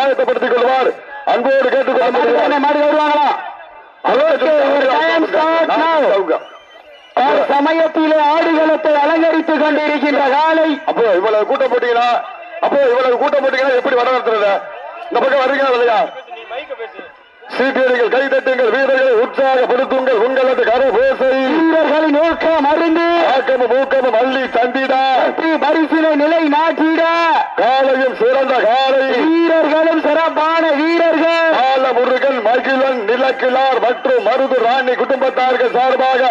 ஆயத்தப்படுத்திக் கொள்வார் அன்போடு கேட்டுக்கொள்ள மாடு வருவாங்களா? சமயத்திலே ஆடுகளத்தை அலங்கரித்துக் கொண்டிருக்கின்ற காலை. அப்போ இவ்வளவு கூட்டம் போட்டீங்கன்னா அப்போ இவ்வளவு கூட்டம் போட்டீங்கன்னா எப்படி வர நடத்துறது? இந்த பக்கம் வர்றீங்களா இல்லையா? சீட்டியடிகள் கைதட்டுங்கள் வீரர்களை உற்சாகப்படுத்துங்கள். உங்களது கரபோசை வீரர்களின் ஊக்கம் அருந்து ஆக்கமும் ஊக்கமும் அள்ளி தந்திட. பரிசினை நிலை காலையும் சிறந்த காலை. வீரர்களும் சிறப்பான வீரர்கள். முருகன் மகிழன் நிலக்கிழார் மற்றும் மருது ராணி குடும்பத்தார்கள் சார்பாக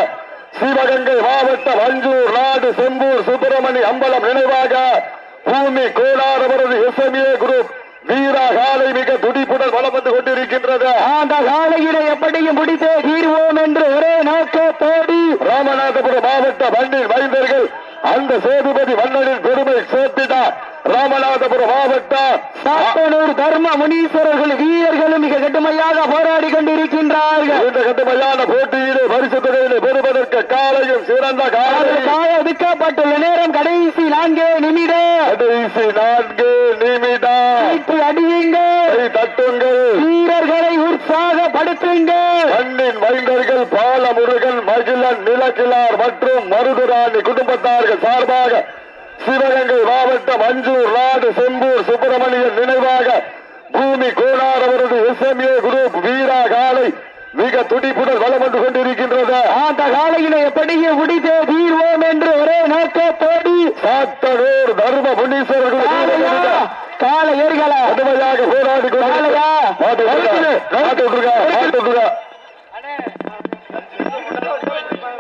சிவகங்கை மாவட்டம் அஞ்சூர் நாடு செம்பூர் சுப்பிரமணி அம்பலம் நினைவாக பூமி கோலாரவரது எஸ்எம்ஏ குரூப் வீரா காலை மிக துடிப்புடன் வலம் வந்து கொண்டிருக்கின்றது. அந்த காலையினை எப்படியும் முடித்தே தீர்வோம் என்று ஒரே நோக்கத்தோடு ராமநாதபுரம் மாவட்ட மண்ணின் மைந்தர்கள் அந்த சேதுபதி மன்னனின் பெருமை சேர்த்தினார் ராமநாதபுரம் மாவட்டம் சாத்தனூர் தர்ம முனீஸ்வரர்கள் வீரர்களும் மிக கடுமையாக போராடி கொண்டிருக்கின்றார்கள். இந்த கடுமையான போட்டியிலே பரிசு தொகையிலே பெறுவதற்கு காலையும் சிறந்த காலை. ஒதுக்கப்பட்டுள்ள நேரம் கடைசி நான்கே நிமிடம் கடைசி நான்கு நிமிடம் அடியுங்கள். தட்டுங்கள். வீரர்களை உற்சாகப்படுத்துங்கள். மண்ணின் மைந்தர்கள் பாலமுருகன் மகிழன் நிலக்கிழார் மற்றும் மருதுராணி குடும்பத்தார்கள் சார்பாக சிவகங்கை மாவட்டம் அஞ்சூர் நாடு செம்பூர் சுப்பிரமணியன் நினைவாக பூமி கோனார் அவரது எஸ்எம்ஏ குரூப் வீரா காலை மிக துடிப்புடன் வலம் வந்து கொண்டிருக்கின்றது. அந்த காலையினை எப்படியும் முடித்தே தீர்வோம் என்று ஒரே நோக்கத்தோடு சாத்தனூர் தர்ம முனீஸ்வரர்கள் காலை ஏறுகளா கடுமையாக போராடி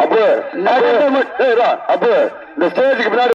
அப்போ அப்போ இந்த ஸ்டேஜுக்கு பின்னாடி